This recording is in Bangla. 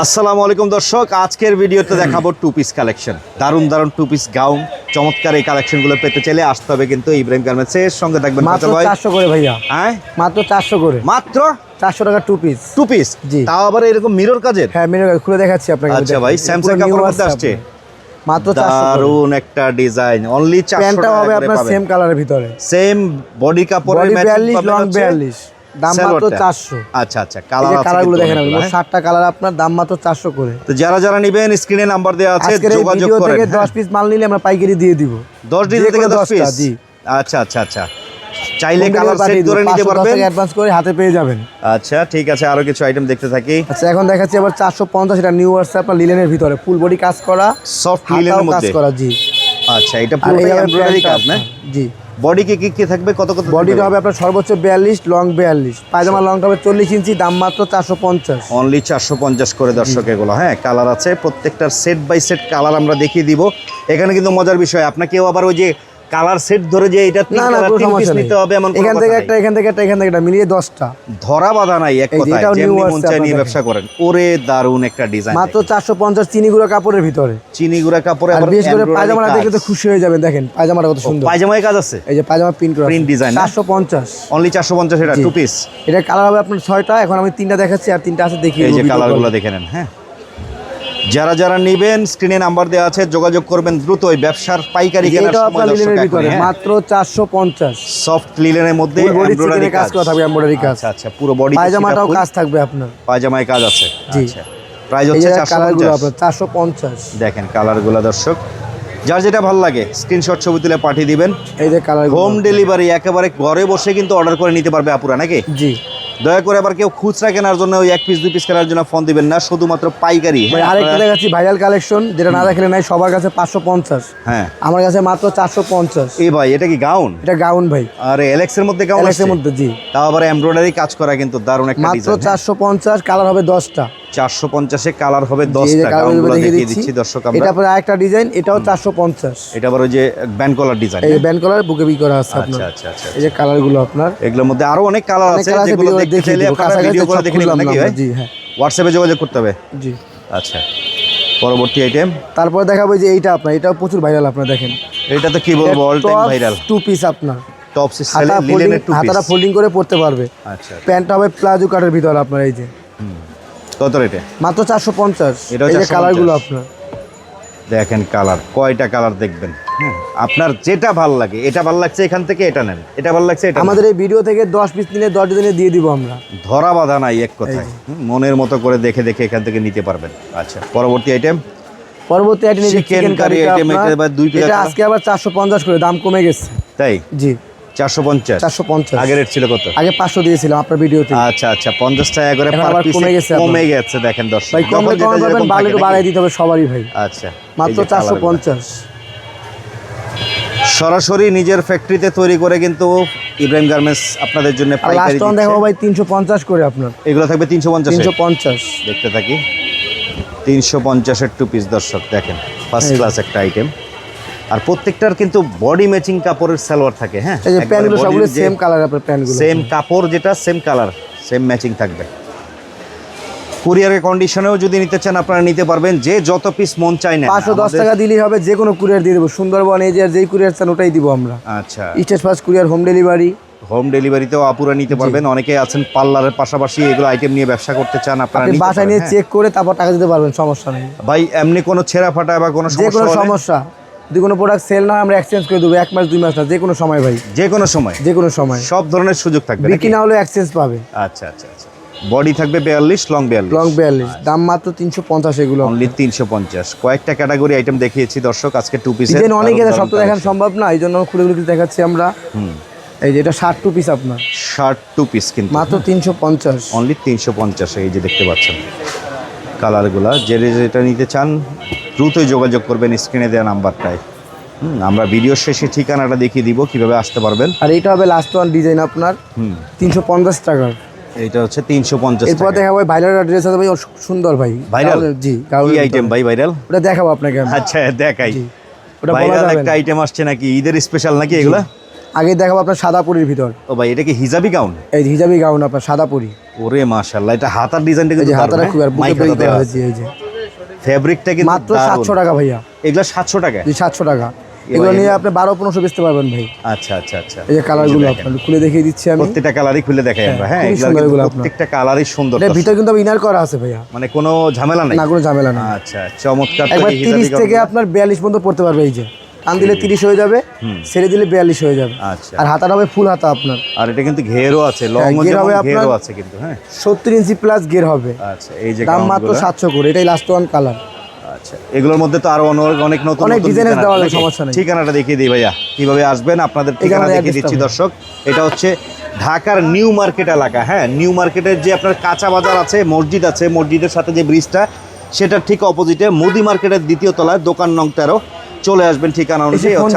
আসসালামু আলাইকুম দর্শক আজকের ভিডিওতে দেখাবো টু পিস কালেকশন দারুণ দারুণ টু পিস গাউন চমৎকার এই কালেকশনগুলো পেতে চাইলে আসতে হবে কিন্তু ইব্রাহিম গার্মেন্টসের সঙ্গে থাকবেন মাত্র ফাঁসল ভাই চারশো করে ভাইয়া। হ্যাঁ? মাত্র চারশো করে। মাত্র? চারশো টাকা টু পিস টু পিস জি। তাও আবার এরকম মিরর কাজের? হ্যাঁ মেনু খুলে দেখাচ্ছি আপনাকে। আচ্ছা ভাই, স্যামসাং কাপড়ের মধ্যে আসছে? মাত্র চারশো দারুণ একটা ডিজাইন অনলি চারশো প্যান্টটা টাকা হবে আপনার সেম কালারের ভিতরে। সেম বডি কাপড়ের পাবেন লং হচ্ছে বিয়াল্লিশ। দাম মাত্র সালোয়ারটা। চারশো। আচ্ছা আচ্ছা কালার কালারগুলো দেখেন আপনি অনেকগুলো, হ্যাঁ? কালার আপনার দাম মাত্র চারশো করে। তো যারা যারা নেবেন স্ক্রিনে নাম্বার দেওয়া আছে যোগাযোগ করেন থেকে হ্যাঁ? দশ পিস মাল নিলে আমরা পাইকারি দিয়ে দিব। ডিজাইন থেকে কোনো দশ দশটা, পিস জি। আচ্ছা আচ্ছা আচ্ছা। চাইলে কালার সেট করে নিতে পারবেন? অ্যাডভান্স করে হাতে পেয়ে যাবেন। আচ্ছা ঠিক আছে আরও কিছু আইটেম দেখতে থাকি। আচ্ছা এখন দেখাচ্ছি আবার চারশো পঞ্চাশ এটা নিউ আসছে আপনার লিলেনের ভিতরে। ফুল বডি কাজ করা সফট লিলেনের কাজ করা জি। আচ্ছা এটা পুরো এমব্রয়ডারি কাজ না? জি। বডি কি কি থাকবে কত কত বডিটা হবে আপনার সর্বোচ্চ বিয়াল্লিশ লং বিয়াল্লিশ। পায়জামা লংটা হবে চল্লিশ ইঞ্চি দাম মাত্র চারশো পঞ্চাশ। অনলি চারশো পঞ্চাশ করে দর্শক এগুলো হ্যাঁ কালার আছে। প্রত্যেকটার সেট বাই সেট কালার আমরা দেখিয়ে দিব। এখানে কিন্তু মজার বিষয় আপনাকেও আবার ওই যে কালার সেট ধরে যে এটা তিন কালার তিন পিস নিতে হবে এমন এখান থেকে একটা এখান থেকে একটা এখান থেকে একটা মিলিয়ে দশটা। ধরা বাধা নাই এক কথায়। যেমনি মন চায় নিয়ে ব্যবসা করেন। ওরে দারুণ একটা ডিজাইন মাত্র চারশো পঞ্চাশ চিনি গুঁড়ো কাপড়ের ভিতরে। চিনি গুঁড়া কাপড়ে আর বিশেষ করে পায়জামাটা দেখে তো খুশি হয়ে যাবেন দেখেন পায়জামাটা কত সুন্দর। পায়জামায় কাজ আছে? এই যে পায়জামা প্রিন্ট করা Print ডিজাইন না? চারশো পঞ্চাশ। অনলি চারশো পঞ্চাশ এটা জি। টু পিস এটা কালার হবে আপনার ছয়টা এখন আমি তিনটা দেখাচ্ছি আর তিনটা আছে দেখিয়ে এই যে কালারগুলো দেখে নেন হ্যাঁ। যারা যারা নেবেন স্ক্রিনে নাম্বার দেওয়া আছে যোগাযোগ করবেন দ্রুত ওই ব্যবসার পাইকারি কেনার সময় দর্শক হ্যাঁ। মাত্র চারশো পঞ্চাশ। সফট লিলেনের মধ্যে চিকেনের কাজ করা থাকবে এমব্রয়ডারি কাজ। আচ্ছা আচ্ছা পুরো বডি পায়জামাটাও কাজ থাকবে আপনার। পায়জামায় কাজ আছে। জি। আচ্ছা প্রাইস এই হচ্ছে যে চারশো কালারগুলো পঞ্চাশ। আপনার চারশো পঞ্চাশ। দেখেন কালারগুলো দর্শক। যার যেটা ভালো লাগে স্ক্রিনশট ছবি তুলে পাঠিয়ে দিবেন। এই যে কালার হোম ডেলিভারি একেবারে ঘরে বসে কিন্তু অর্ডার করে নিতে পারবে আপুরা নাকি? জি। দয়া করে আবার কেউ খুচরা কেনার জন্য ওই এক পিস দুই পিস কেনার জন্য ফোন দিবেন না শুধুমাত্র পাইকারি। ভাই হ্যাঁ, আরেকটা দেখাচ্ছি ভাইরাল কালেকশন যেটা না দেখলে নাই সবার কাছে পাঁচশো পঞ্চাশ। হ্যাঁ। আমার কাছে মাত্র চারশো পঞ্চাশ। এই ভাই এটা কি গাউন এটা গাউন ভাই। আরে এলেক্স এর মধ্যে গাউন আছে? মধ্যে জি। তাও আবার এমব্রয়ডারি কাজ করা কিন্তু দারুণ একটা মাত্র ডিজাইন চারশো পঞ্চাশ কালার হবে দশটা। চারশো পঞ্চাশে কালার হবে দশটা গাউনগুলো দেখিয়ে দিচ্ছি। দর্শক এটা আমরা আপনার আরেকটা ডিজাইন এটাও চারশো পঞ্চাশ। এটা আবার ওই যে ব্যান্ড কলার ডিজাইন এই ব্যান্ড কলার বুকে বি করা আছে আপনার। আচ্ছা আচ্ছা আচ্ছা এই যে কালারগুলো আপনার। এগুলোর মধ্যে আরও অনেক কালার আছে যেগুলো দেখিয়ে চাইলে কাছাকাছি করে দেখে নেবেন নাকি ভাই? জি হ্যাঁ। হোয়াটসঅ্যাপে যোগাযোগ করতে হবে? জি। আচ্ছা। পরবর্তী আইটেম তারপরে দেখাবো যে এইটা আপনার এটাও প্রচুর ভাইরাল আপনার দেখেন। এটা তো কি বলব all time viral two piece আপনার। টপ ফোল্ডিং টু পিস হাতাটা ফোল্ডিং করে পড়তে পারবে। আচ্ছা। প্যান্টটা হবে প্লাজো কাটের ভিতরে আপনার এই যে। কত রেটে মাত্র চারশো পঞ্চাশ। এটাও এই যে কালারগুলো আপনার। দেখেন কালার কয়টা কালার দেখবেন? আপনার যেটা ভালো লাগে এটা ভালো লাগছে এখান থেকে এটা নেন। এটা ভালো লাগছে এটা আমাদের এই ভিডিও থেকে দশ পিস নিলে দশ দিনে দিয়ে দিব আমরা। ধরা বাধা নাই এক কথায়। মনের মতো করে দেখে দেখে এখান থেকে নিতে পারবেন। আচ্ছা পরবর্তী আইটেম পরবর্তী আইটেম চিকেন কারি এবার দুই plate এটা আজকে আবার চারশো পঞ্চাশ করে দাম কমে গেছে। তাই? জি। চারশো পঞ্চাশ? চারশো পঞ্চাশ। আগের রেট ছিল কত? আগে পাঁচশো দিয়েছিলাম আপনার ভিডিওতে আচ্ছা আচ্ছা পঞ্চাশ টাকা করে পার পিস কমে গেছে কমে গেছে দেখেন দর্শক। ভাই কম নাকি? বাড়াই দিতে হবে সবারই ভাই। আচ্ছা মাত্র চারশো। পঞ্চাশ। সরাসরি নিজের ফ্যাক্টরিতে তৈরি করে কিন্তু ইব্রাহিম গার্মেন্টস আপনাদের জন্য পাইকারি দিচ্ছে। দেখাবো ভাই তিনশো পঞ্চাশ করে আপনার। এগুলো থাকবে তিনশো পঞ্চাশ তিনশো পঞ্চাশ। দেখতে থাকি। তিনশো পঞ্চাশের টু পিস দর্শক দেখেন ফার্স্ট ক্লাস একটা আইটেম আর প্রত্যেকটার কিন্তু বডি ম্যাচিং কাপড়ের সালোয়ার থাকে হ্যাঁ? এই যে প্যান্টগুলো সবগুলো সেম কালার আপনার প্যান্টগুলো। সেম কাপড় যেটা সেম কালার সেম ম্যাচিং থাকবে। কুরিয়ারের কন্ডিশনেও যদি নিতে চান আপনারা নিতে পারবেন যে যত পিস মন চায় না পাঁচশো দশ টাকা দিলেই হবে যে কোনো কুরিয়ার দিয়ে দেবো। সুন্দরবন এই যে যেই কুরিয়ার চান ওটাই দিব আমরা। আচ্ছা। Steadfast courier home delivery home ডেলিভারিতেও আপুরা নিতে পারবেন। অনেকে আছেন পার্লারের পাশাপাশি এগুলো আইটেম নিয়ে ব্যবসা করতে চান আপনারা আপনি বাসায় নিয়ে হ্যাঁ। চেক করে তারপর টাকা দিতে পারবেন সমস্যা নেই। ভাই এমনি কোনো ছেঁড়া ফাটা বা কোনো যে সমস্যা কোনো সমস্যা। যদি কোনো প্রোডাক্ট সেল না আমরা এক্সচেঞ্জ করে দেবো। এক মাস দুই মাস না যে কোনো সময় ভাই। যে কোনো সময়। যে কোনো সময়। সব ধরনের সুযোগ থাকবে বিক্রি না হলে এক্সচেঞ্জ পাবে। আচ্ছা আচ্ছা আচ্ছা। বডি থাকবে বিয়াল্লিশ লং বিয়াল্লিশ। লং বিয়াল্লিশ। দাম মাত্র তিনশো পঞ্চাশ এগুলো। অনলি তিনশো পঞ্চাশ। কয়েকটা ক্যাটাগরি আইটেম দেখিয়েছি দর্শক আজকে টু পিস অনেক সব তো দেখানো সম্ভব না এই জন্য খুলে খুলে দেখাচ্ছি আমরা। এই যে এটা ষাট টু পিস আপনার। ষাট টু পিস কিন্তু। মাত্র তিনশো পঞ্চাশ। অনলি তিনশো পঞ্চাশ এই যে দেখতে পাচ্ছেন। কালারগুলা যে যেটা নিতে চান দ্রুতই যোগাযোগ করবেন স্ক্রিনে দেওয়া নাম্বারটায়। আমরা ভিডিও শেষে ঠিকানাটা দেখিয়ে দিব কীভাবে আসতে পারবেন। আর এটা হবে লাস্ট ওয়ান ডিজাইন আপনার। তিনশো পঞ্চাশ টাকার। এটা হচ্ছে তিনশো পঞ্চাশ এরপর দেখাবো ভাই ভাইরাল ড্রেস আছে ভাই সুন্দর ভাই। ভাইরাল জি কি আইটেম ভাই ভাইরাল ওটা দেখাবো আপনাকে আচ্ছা দেখাই। ওটা ভাইরাল একটা আইটেম আসছে নাকি? ঈদের স্পেশাল নাকি এগুলা? আগে দেখাবো আপনার সাদা পরির ভিতর। ও ভাই এটা কি হিজাবি গাউন এই হিজাবি গাউন আপনার সাদা পরি ওরে মাশাআল্লাহ এটা হাতার ডিজাইনটা কিন্তু হাতাটা খুব আর বুকে বেরি করা হয়েছে এই যে। ফেব্রিকটা কিন্তু মাত্র দারুণ। সাতশো টাকা ভাইয়া। এগুলো সাতশো টাকা জি সাতশো টাকা। এগুলো নিয়ে আপনি বারো পনেরোশো বেচতে পারবেন ভাই। আচ্ছা আচ্ছা আচ্ছা। এই যে কালারগুলো আপনার খুলে দেখিয়ে দিচ্ছি আমি। প্রত্যেকটা কালারই খুলে দেখাই আমরা। হ্যাঁ এগুলো। প্রত্যেকটা কালারই সুন্দর ভিতরে কিন্তু ইনার করা আছে ভাইয়া। মানে কোনো ঝামেলা নাই? না কোনো ঝামেলা না আচ্ছা চমৎকার একবার এই হিজাবি তিরিশ থেকে আপনার বিয়াল্লিশ পর্যন্ত পড়তে পারবে এই যে। টান দিলে তিরিশ। হয়ে যাবে ছেড়ে দিলে বিয়াল্লিশ হয়ে যাবে। আচ্ছা। আর হাতাটা হবে ফুল হাতা আপনার। আর এটা কিন্তু ঘেরও আছে লং হ্যাঁ, ঘের হবে আপনার- আছে কিন্তু হ্যাঁ। সত্তর ইঞ্চি প্লাস গের হবে। আচ্ছা এই যে দাম মাত্র। সাতশো করে এটাই লাস্ট ওয়ান কালার আচ্ছা এগুলোর মধ্যে তো আরও অনেক অনেক নতুন অনেক ডিজাইনের দেওয়া? সমস্যা নেই। ঠিকানাটা দেখিয়ে দিই ভাইয়া। কীভাবে আসবেন আপনাদের ঠিকানা দেখিয়ে দিচ্ছি দর্শক। এটা হচ্ছে ঢাকার নিউ মার্কেট এলাকা। হ্যাঁ নিউ মার্কেটের যে আপনার কাঁচা বাজার আছে মসজিদ আছে মসজিদের সাথে যে ব্রিজটা সেটার ঠিক অপোজিটে মুদি মার্কেটের দ্বিতীয় তলায় দোকান নং তেরো। চলে আসবেন ঠিকানা অনুযায়ী ফোন